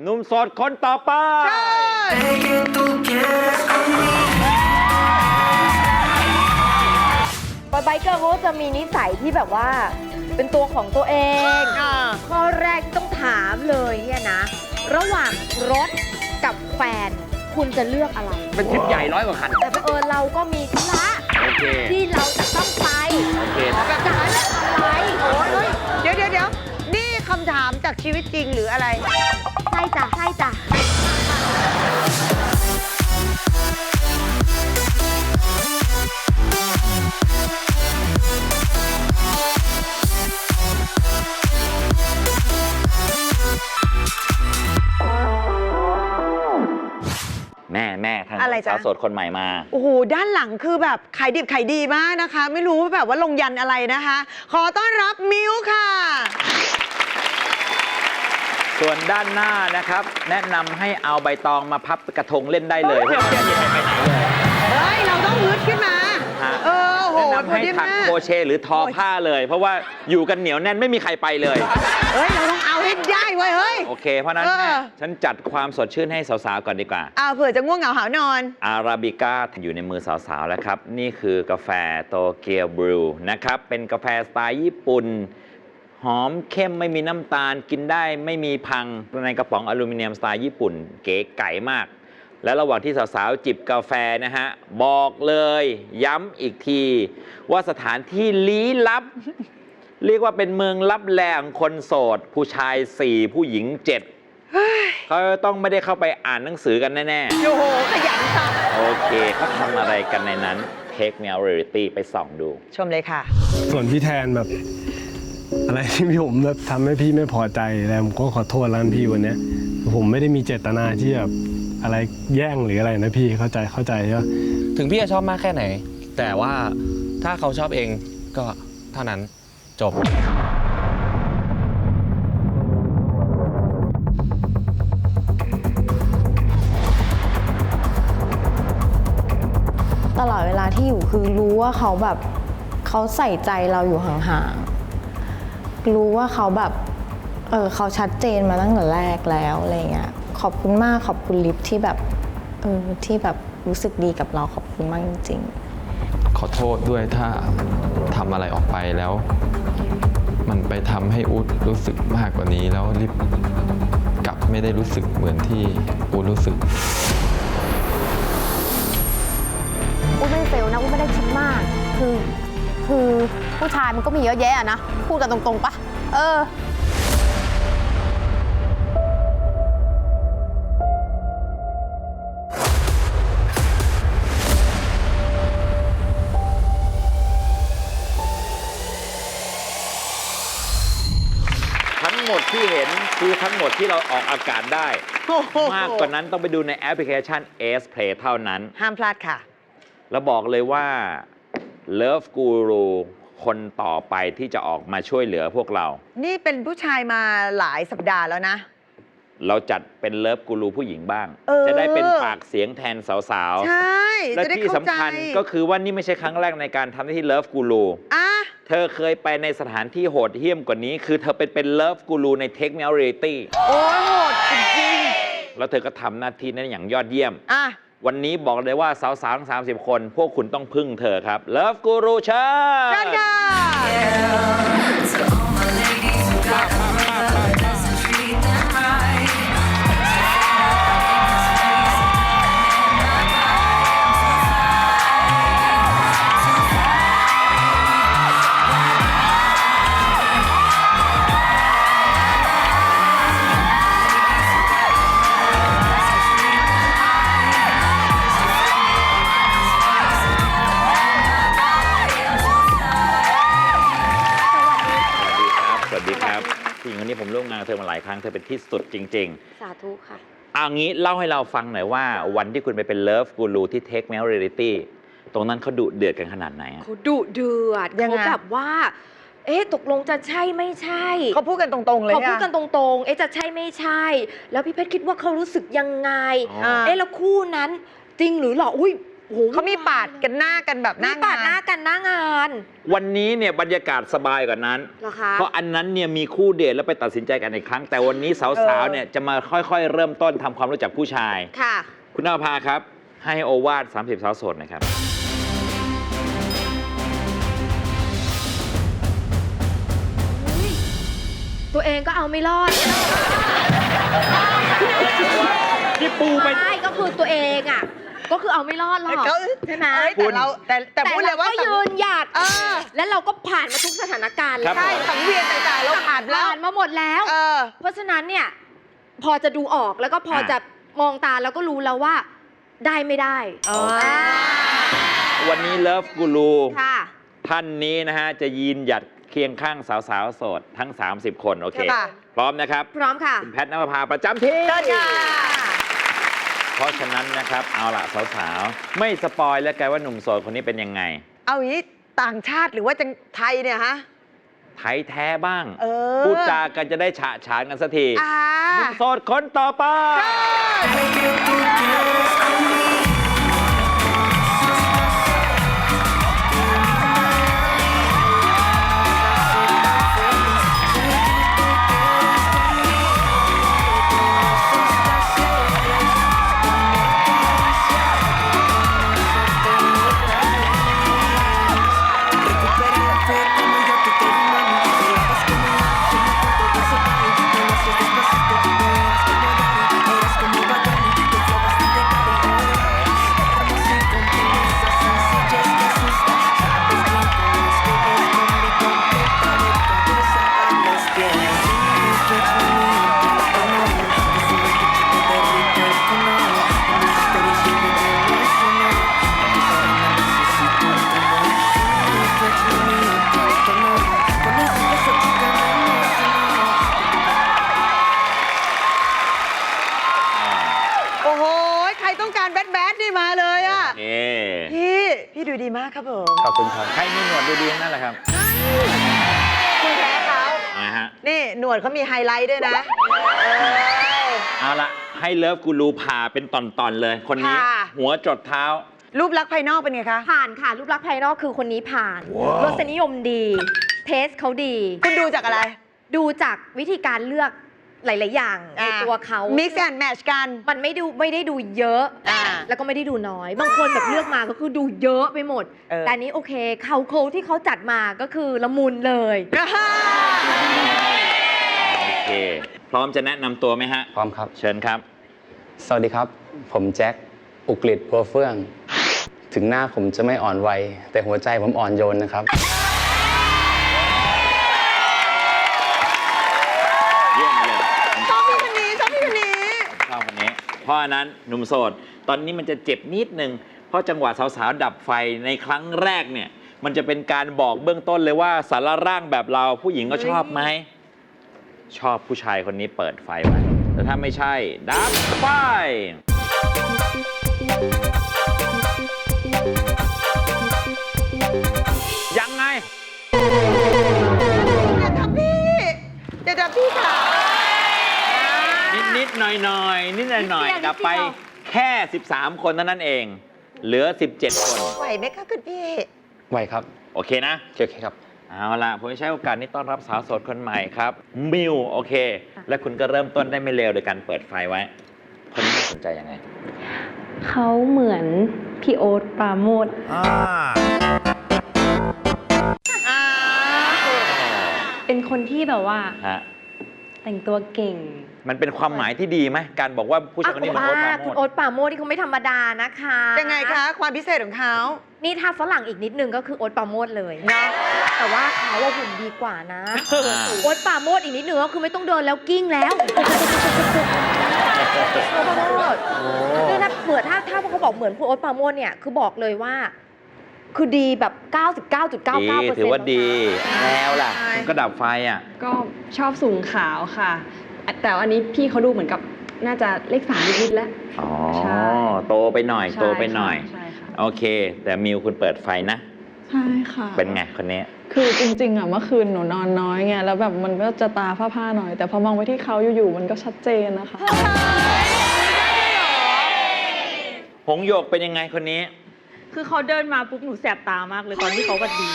หนุ่มโสดคนต่อไป บอยไบเกอร์เขาจะมีนิสัยที่แบบว่า เป็นตัวของตัวเอง ข้อแรกที่ต้องถามเลยเนี่ยนะ ระหว่างรถกับแฟน คุณจะเลือกอะไร เป็นทริปใหญ่ร้อยกว่าคัน แต่เผอิญเราก็มีธุระโอเค ที่เราจะต้องไปโอเค จะเลือกอะไรโอ้ยเดี๋ยวเดี๋ยวเดี๋ยวนี่คำถามจากชีวิตจริงหรืออะไร ทางอะไรจ๊ะ สาวโสดคนใหม่มา โอ้โห ด้านหลังคือแบบขายดิบขายดีมากนะคะ ไม่รู้ว่าแบบว่าลงยันอะไรนะคะ ขอต้อนรับมิวค่ะ ส่วนด้านหน้านะครับ แนะนำให้เอาใบตองมาพับกระทงเล่นได้เลยเพราะว่าไม่มีใครไปไหนเลย เฮ้ย เราต้องฮึดขึ้นมา ฮะ เออโอ้โหแนะนำให้พอดีถักมากโครเชต์หรือทอผ้าเลย เพราะว่าอยู่กันเหนียวแน่นไม่มีใครไปเลย เฮ้ย เราต้องเอาให้ ได้เว้ยเฮ้ย โอเค เพราะฉะนั้นเออ แม่ฉันจัดความสดชื่นให้สาวๆก่อนดีกว่าอ่าเผื่อจะง่วงเหงาหาวนอน อาราบิก้าอยู่ในมือสาวๆแล้วครับ นี่คือกาแฟโตเกียวบรูนะครับ เป็นกาแฟสไตล์ญี่ปุ่น หอมเข้มไม่มีน้ำตาลกินได้ไม่มีพังในกระป๋องอลูมิเนียมสไตล์ญี่ปุ่น เก๋ไก่มาก และระหว่างที่สาวๆจิบกาแฟนะฮะ บอกเลยย้ำอีกที ว่าสถานที่ลี้ลับ เรียกว่าเป็นเมืองลับแลของคนโสด ผู้ชาย 4 ผู้หญิง 7เขาต้องไม่ได้เข้าไปอ่านหนังสือกันแน่ๆโอ้โหขยันจังโอเคเขาทำอะไรกันในนั้น Take Me Out Reality ไปส่องดู ชมเลยค่ะ ส่วนพี่แทนแบบ อะไรที่พี่ผมแบบทำให้พี่ไม่พอใจแล้วผมก็ขอโทษแล้วกันพี่วันเนี้ยผมไม่ได้มีเจตนาที่แบบอะไรแย่งหรืออะไรนะพี่เข้าใจเข้าใจใช่ปะถึงพี่จะชอบมากแค่ไหน แต่ว่าถ้าเขาชอบเองก็เท่านั้น จบตลอดเวลาที่อยู่คือรู้ว่าเขาแบบเขาใส่ใจเราอยู่ห่างๆ รู้ว่าเขาแบบเออเขาชัดเจนมาตั้งแต่แรกแล้วอะไรเงี้ยขอบคุณมากขอบคุณลิฟที่แบบเออที่แบบรู้สึกดีกับเราขอบคุณมากจริง ๆ ขอโทษด้วยถ้าทำอะไรออกไปแล้ว มันไปทำให้อูดรู้สึกมากกว่านี้แล้วรีบกลับไม่ได้รู้สึกเหมือนที่อูดรู้สึกอูดไม่เฟลนะอูดไม่ได้คิดมาก คือคือผู้ชายมันก็มีเยอะแยะอะนะพูดกันตรงๆปะเออ ทั้งหมดที่เห็นคือทั้งหมดที่เราออกอากาศได้โอ้โหมากกว่านั้นต้องไปดูในแอปพลิเคชัน S Play เท่านั้น ห้ามพลาดค่ะ แล้วบอกเลยว่า Love Guru คนต่อไปที่จะออกมาช่วยเหลือพวกเรา นี่เป็นผู้ชายมาหลายสัปดาห์แล้วนะ เราจัดเป็นเลิฟกูรูผู้หญิงบ้าง เออ จะได้เป็นปากเสียงแทนสาวใช่ ๆ และจะได้ที่เข้าสำใจคัญก็คือว่านี่ไม่ใช่ครั้งแรกในการทำหน้าที่เลิฟกูรู อะ เธอเคยไปในสถานที่โหดเหี้ยมกว่านี้ คือเธอเป็นเป็นเลิฟกูรูในเทคเม r เรตี้โอ้ยโหดจริงแล้วเธอก็ทำหน้าที่นั้นอย่างยอดเยี่ยม ๆอะ วันนี้บอกเลยว่าสาวๆทั้ง30 คน พวกคุณต้องพึ่งเธอครับ เลิฟกูรูเชิญเชิญค่ะ เธอมาหลายครั้งเธอเป็นที่สุดจริงสาธุค่ะๆเอางี้เล่าให้เราฟังหน่อยว่า วันที่คุณไปเป็นเลิฟกูรูที่เทคเม r เรตี้ตรงนั้นเขาดุเดือดกันขนาดไหนอะเขาดุเดือดยังไง เขาแบบว่า เอ๊ะตกลงจะใช่ไม่ใช่เขาพูดกันตรงๆเลยเขาพูดอะกันตรงๆ เอ๊ะจะใช่ไม่ใช่ แล้วพี่เพชรคิดว่าเขารู้สึกยังไง อ๋อ เอ๊ะแล้วคู่นั้นจริงหรือหรออุ้ย โอ้โหเขามีปาดกันหน้ากันแบบหมีน้างปาดหน้ากันหน้างานวันนี้เนี่ยบรรยากาศสบายกว่านั้น เหรอคะเพราะอันนั้นเนี่ยมีคู่เดทแล้วไปตัดสินใจกันอีกครั้ง แต่วันนี้สาวๆเนี่ยจะมาค่อยๆ เริ่มต้นทำความรู้จักผู้ชาย ค่ะ คุณนภาครับ ให้โอวาท30 สาวโสดหนะครับ ตัวเองก็เอาไม่รอดนี่ปูไป ใช่ก็คือตัวเองอะ ก็คือเอาไม่รอดหรอกเขาใช่ไหมเอ้ยแต่เราแต่แต่พูดเลยว่าก็ยืนหยัดเออ และเราก็ผ่านมาทุกสถานการณ์ครับแล้ว ใช่สังเวียนต่างๆเราผ่านแล้วผ่านมาหมดแล้ว เออ เพราะฉะนั้นเนี่ยพอจะดูออกแล้วก็พอจะมองตาแล้วก็รู้แล้วว่าได้ไม่ได้อ๋ออ่าวันนี้เลิฟกูรูค่ะ ท่านนี้นะฮะ จะยืนหยัดเคียงข้างสาวๆโสดทั้ง 30 คน โอเค ค่ะ พร้อมนะครับ พร้อมค่ะ คุณแพทย์นภพาประจำที่ เชิญค่ะ เพราะฉะนั้นนะครับเอาล่ะสาวๆ ไม่สปอยแล้วกันว่าหนุ่มโสดคนนี้เป็นยังไง เอาอย่างนี้ต่างชาติหรือว่าจังไทยเนี่ยฮะ ไทยแท้บ้าง เออพูดจากันจะได้ฉะฉานกันสักทีอ่า หนุ่มโสดคนต่อไปโครมีหนวดดูดีทั้งนั่นแหละครับคุณแพ้เขานะฮะ นี่หนวดเขามีไฮไลท์ด้วยนะเออเอาละให้เลิฟกูรูผ่าเป็นตอนๆเลย คนนี้ ค่ะ หัวจดเท้า รูปลักษณ์ภายนอกเป็นไงคะ ผ่านค่ะ รูปลักษณ์ภายนอกคือคนนี้ผ่านรสนิยมดี เทสเขาดี คุณดูจากอะไร ดูจากวิธีการเลือก หลาย ๆ อย่างในตัวเขามิกซ์แอนด์แมชกัน มันไม่ดูไม่ได้ดูเยอะ อ่าแล้วก็ไม่ได้ดูน้อย บางคนแบบเลือกมาก็คือดูเยอะไปหมด เออ แต่อันนี้โอเคเขาโครงที่เขาจัดมาก็คือละมุนเลย โอเค พร้อมจะแนะนำตัวไหมฮะ พร้อมครับ เชิญครับ สวัสดีครับ ผมแจ็ค อุกฤษพัวเฟื่อง ถึงหน้าผมจะไม่อ่อนวัยแต่หัวใจผมอ่อนโยนนะครับ ราะนั้นหนุ่มโสด ตอนนี้มันจะเจ็บนิดนึง เพราะจังหวะสาวๆดับไฟในครั้งแรกเนี่ย มันจะเป็นการบอกเบื้องต้นเลยว่าสารร่างแบบเราผู้หญิงก็ชอบไหม ชอบผู้ชายคนนี้เปิดไฟไว้แต่ถ้าไม่ใช่ ดับไฟยังไงอย่าทำพี่อย่าทำพี่ค่ะ นิดนิดๆหน่อยหน่อยๆนิดหน่อยหน่อยนิดเดียวกลับไปนิดเดียวแค่ 13 คนเท่านั้นเอง เหลือ 17 คน ไหวไหมคะคุณพี่ไวครับ โอเคนะ โอเคครับ เอาล่ะ ผมจะใช้โอกาสนี้ต้อนรับสาวโสดคนใหม่ครับ มิว โอเค และคุณก็เริ่มต้นได้ไม่เลวโดยการเปิดไฟไว้ คนนี้น่าสนใจยังไง เขาเหมือนพี่โอ๊ตปราโมทอ่าอ่าเป็นคนที่แบบว่า ฮะ แต่งตัวเก่ง มันเป็นความหมายที่ดีไหมการบอกว่าผู้ชายคนนี้เหมือนโอ๊ตปราโมคุณทโอ๊ตปราโมทที่เขาไม่ธรรมดานะคะยังไงคะ ความพิเศษของเขานี่ถ้าฝรั่งอีกนิดนึงก็คือโอ๊ตปราโมทเลย เนาะแต่ว่าเขาว่าหุ่นดีกว่านะ อ่าโอ๊ตปราโมทอีกนิดนึงก็คือไม่ต้องเดินแล้วกิ้งแล้วโอ๊ตปราโมทนี่ถ้าเผื่อถ้าถ้าเขาบอกเหมือนคุณโอ๊ตปราโมทเนี่ยคือบอกเลยว่า คือดีแบบ99.99%ดีถือว่าดีแล้แล้วล่ะใช่คุณก็ดับไฟอะ ก็ชอบสูงขาวค่ะ แต่อันนี้พี่เขาดูเหมือนกับน่าจะเลขสามนิดๆแล้ว อ๋อ ใช่ โตไปหน่อยใช่โตไปหน่อยค่ะใช่ค่ะ โอเค แต่มิวคุณเปิดไฟนะ ใช่ค่ะ เป็นไงคนนี้ คือจริงๆอะเมื่อคืนหนูนอนน้อยไงแล้วแบบมันก็จะตาผ้าๆหน่อย แต่พอมองไปที่เขาอยู่ๆมันก็ชัดเจนนะคะ หงโยกเป็นยังไงคนนี้ คือเขาเดินมาปุ๊บหนูแสบตามากเลยตอนที่เขาบัดดี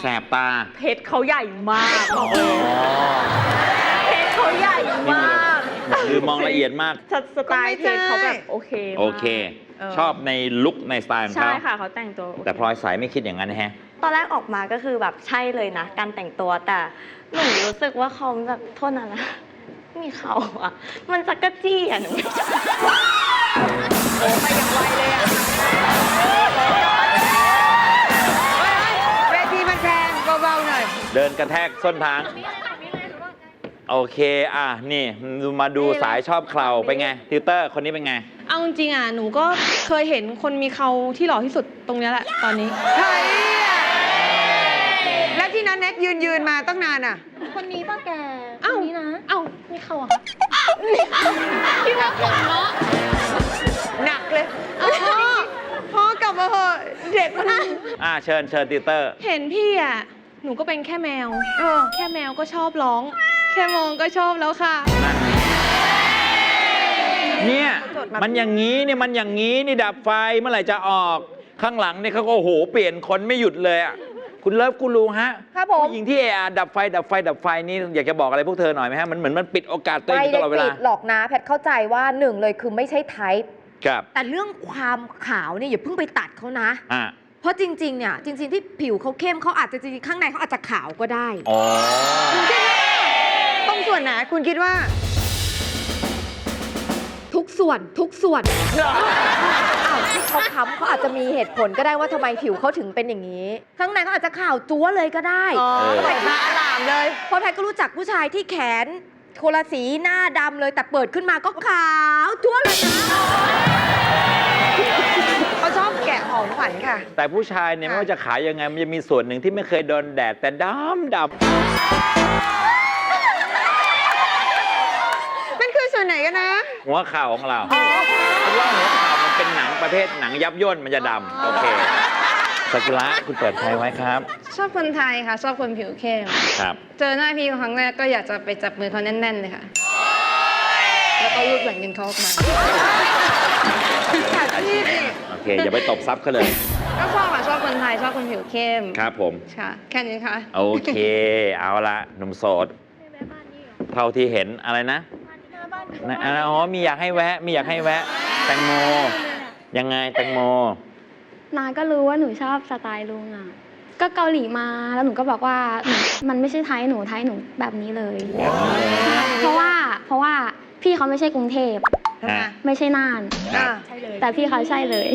แสบตา เพชรเขาใหญ่มากบอกเลยเพชรเขาใหญ่มากคือมองละเอียดมากสสไตล์เพชรเขาแบบโอเคมาก โอเค เออ ชอบในลุคในสไตล์ของใช่เขาค่ะเขาแต่งตัวโอเค แต่พลอยสายไม่คิดอย่างนั้นแฮะ ตอนแรกออกมาก็คือแบบใช่เลยนะ การแต่งตัวแต่หนูรู้สึกว่าเขาแบบโทษนะนะ มีเขาอะมันจักรจี้อะหนู ไม่ชอบเวทีมันแพงเบาๆหน่อย เดินกระแทกส้นทาง โอเค อะ นี่มาดูสายชอบเคลาเป็นไง ติวเตอร์คนนี้เป็นไง เอาจริงๆอะ หนูก็เคยเห็นคนมีเขาที่หล่อที่สุดตรงเนี้ยแหละ ตอนนี้ ใครอะแล้วที่นั้นแน็กยืนยืนมาตั้งนานอะ คนนี้ป้าแกคนนี้นะ เอ้า มีเขาเหรอะคะพี่ว่าผมเนาะ หนักเลยพ่อพ่อกลับมาเหอะเด็กคนนั้นอะเชิญเชิญติวเตอร์ เห็นพี่อะ หนูก็เป็นแค่แมวแค่แมวก็ชอบร้อง แค่มองก็ชอบแล้วค่ะ เนี่ยมันอย่างนี้เนี่ยมันอย่างนี้นี่ดับไฟเมื่อไหร่จะออกข้างหลังเนี่ยเขาก็โอ้โหเปลี่ยนคนไม่หยุดเลยอะคุณเลิฟกูรูฮะครับผม ผู้หญิงที่เอะอะดับไฟดับไฟดับไฟนี่อยากจะบอกอะไรพวกเธอหน่อยไหมฮะมันเหมือนมันปิดโอกาสตัวเองไม่อยู่ตได้ลอดเวปิลาดหรอกนะ แพทย์เข้าใจว่าหนึ่งเลยคือไม่ใช่ไทป์ ครับแต่เรื่องความขาวเนี่ยอย่าเพิ่งไปตัดเขานะ อะเพราะจริง ๆ เนี่ยจริง ๆ ที่ผิวเขาเข้มเขาอาจจะจริงๆข้างในเขาอาจจะขาวก็ได้อ๋อตรงส่วนไหนคุณคิดว่า ทุกส่วนทุกส่วนอ้าวที่เขาค้ำเขาอาจจะมีเหตุผลก็ได้ว่าทำไมผิวเขาถึงเป็นอย่างนี้ ข้างในเขาอาจจะขาวจั๊วเลยก็ได้อ๋อเพราะใส่แพทย์ตาอลามเลยเพราะแพทย์ก็รู้จักผู้ชายที่แขนคนละสีหน้าดำเลยแต่เปิดขึ้นมาก็ขาว จั๊วเลยนะเขาชอบแกะของขวัญค่ะ แต่ผู้ชายเนี่ยไม่ว่าจะขายยังไงมันจะมีส่วนหนึ่งที่ไม่เคยโดนแดดแต่ดำดมันคือส่วนไหนกันนะำหัวข่าวของเราเพราะว่าหัวข่าวมันเป็นหนังประเภทหนังยับย่นมันจะดำโอเคสกุระคุณเปิดไฟไว้ครับชอบคนไทยค่ะ ชอบคนผิวเข้ม ครับ เจอหน้าพี่ครั้งแรกก็อยากจะไปจับมือเขาแน่น ๆ เลยค่ะ แล้วก็รูดแบ่งเงินเขาออกมาโอเค อย่าไปตบซับเขาเลย ก็ชอบค่ะชอบคนไทยชอบคนผิวเข้มครับผม ค่ะ แค่นี้ค่ะ โอเค เอาละหนุ่มโสด เท่าที่เห็นอะไรนะนะอ๋อมีอยากให้แวะ มีอยากให้แวะ แตงโม ยังไงแตงโม นาก็รู้ว่าหนูชอบสไตล์ลุงอะ ก็เกาหลีมาแล้วหนูก็บอกว่าหนูมันไม่ใช่ไทยหนูไทยหนูแบบนี้เลย เพราะว่าเพราะว่า พี่เขาไม่ใช่กรุงเทพฮะไม่ใช่น่านครับแต่พี่เขาใช่เลย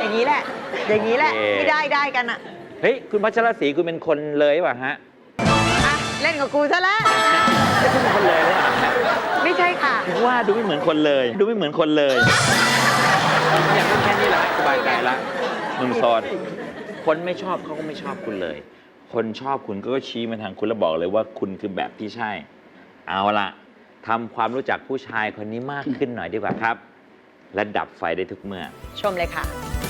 อย่างนี้แหละ อย่างนี้แหละโอเคที่ได้ได้กันอะเฮ้ย คุณพัชรศรีคุณเป็นคนเลยป่ะฮะอะ เล่นกับกูซะแล้ว ไม่ใช่เป็นคนเลยหรือเปล่าฮะไม่ใช่ค่ะผมว่าดูไม่เหมือนคนเลย ดูไม่เหมือนคนเลยอยากพูดแค่นี้แหละสบายใจละหนุ่มโสดคนไม่ชอบเขาก็ไม่ชอบคุณเลย คนชอบคุณก็ชี้มาทางคุณแล้วบอกเลยว่าคุณคือแบบที่ใช่ เอาละทำความรู้จักผู้ชายคนนี้มากขึ้นหน่อยดีกว่าครับ และดับไฟได้ทุกเมื่อ ชมเลยค่ะ